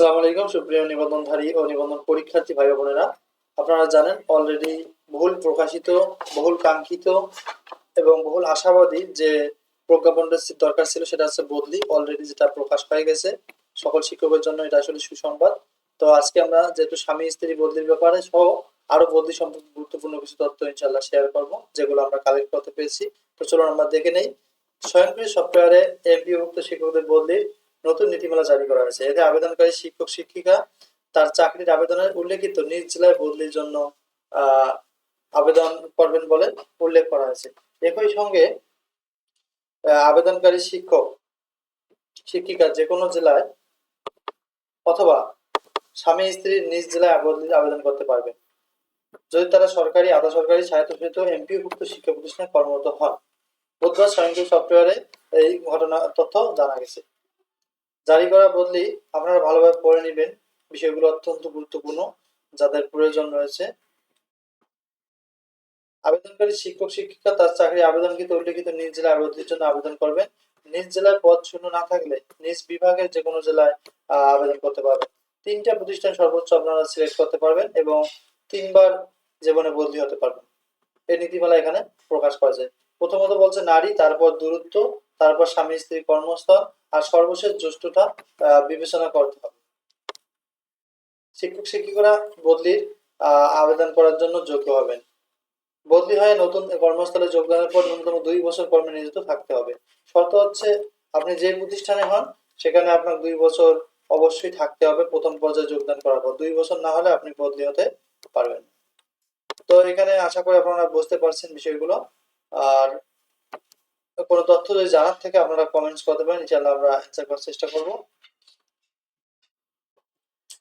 আসসালামু আলাইকুম, সুপ্রিয় নিবন্ধনধারী ও নিবন্ধন পরীক্ষার্থী ভাই বোনেরা। আপনারা জানেন অলরেডি বহুল প্রকাশিত, বহুল কাঙ্ক্ষিত এবং বহুল আশাবাদী যে প্রজ্ঞাপনটা দরকার ছিল সেটা হচ্ছে বদলি অলরেডি যেটা প্রকাশ হয়ে গেছে। সকল শিক্ষকের জন্য এটা আসলে সুসংবাদ। তো আজকে আমরা যেহেতু স্বামী স্ত্রী বদলির ব্যাপারে সহ আরও বদলি সম্পর্কে গুরুত্বপূর্ণ কিছু তথ্য ইনশাল্লাহ শেয়ার করব, যেগুলো আমরা কালেক্ট করতে পেরেছি। তো চলুন আমরা দেখে নেই। স্বয়ংক্রিয় সফটওয়্যারে এমপিভুক্ত শিক্ষকদের বদলির নতুন নীতিমালা জারি করা হয়েছে। এতে আবেদনকারী শিক্ষক, শিক্ষিকা তার চাকরির আবেদনের উল্লেখিত নিজ জেলায় বদলির জন্য আবেদন করবেন বলে উল্লেখ করা হয়েছে। একই সঙ্গে আবেদনকারী শিক্ষক, শিক্ষিকা যে কোনো জেলায় অথবা স্বামী স্ত্রীর নিজ জেলায় বদলির আবেদন করতে পারবে যদি তারা সরকারি, আধা সরকারি, স্বায়ত্তশাসিত এমপিভুক্ত শিক্ষা প্রতিষ্ঠানে কর্মরত হন। বুধবার স্বয়ংক্রিয় সফটওয়্যারে এই ঘটনা, তথ্য জানা গেছে। জারি করা বদলি আপনারা ভালোভাবে পড়ে নেবেন। বিষয়গুলো অত্যন্ত গুরুত্বপূর্ণ, যাদের প্রয়োজন রয়েছে। আবেদনকারী শিক্ষক, শিক্ষিকা তার চাকরি আবেদনকৃত উল্লেখিত নিজ জেলায় আবেদনের জন্য আবেদন করবেন। নিজ জেলায় পদ শূন্য না থাকলে নিজ বিভাগের যে কোনো জেলায় আবেদন করতে পারবেন। তিনটা প্রতিষ্ঠান সর্বোচ্চ আপনারা সিলেক্ট করতে পারবেন এবং তিনবার জীবনে বদলি হতে পারবেন। এই নীতিমালা এখানে প্রকাশ করা যায়। প্রথমত বলছে নারী, তারপর দূরত্ব তারপর স্বামী, স্ত্রী কর্মস্থল আর সর্বশেষ জ্যেষ্ঠতা বিবেচনা করতে হবে। শিক্ষক, শিক্ষিকারা বদলির আবেদন করার জন্য যোগ্য হবেন। বদলি হয়ে নতুন কর্মস্থলে যোগদানের পর ন্যূনতম দুই বছর কর্মে নিয়োজিত থাকতে হবে। শর্ত হচ্ছে, আপনি যে প্রতিষ্ঠানে হন, সেখানে আপনার দুই বছর অবশ্যই থাকতে হবে প্রথম পর্যায়ে যোগদান করার পর। দুই বছর না হলে আপনি বদলি হতে পারবেন তো এখানে আশা করি আপনারা বুঝতে পারছেন বিষয়গুলো। আর কোনো তথ্য যদি জানার থেকে, আপনারা কমেন্টস করতে পারেন ইনশাআল্লাহ আমরা অ্যান্সার করার চেষ্টা করব।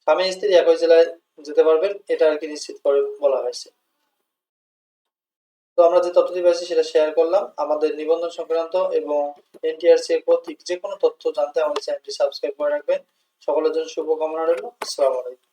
স্বামী স্ত্রী একই জেলায় যেতে পারবেন, এটা আর কি নিশ্চিত করে বলা হয়েছে। তো আমরা যে তথ্যটি পেয়েছি, সেটা শেয়ার করলাম। আমাদের নিবন্ধন সংক্রান্ত এবং এনটিআরসি কর্তৃক যে কোনো তথ্য জানতে আমাদের চ্যানেলটি সাবস্ক্রাইব করে রাখবেন। সকলের জন্য শুভকামনা রইল। আসসালামু আলাইকুম।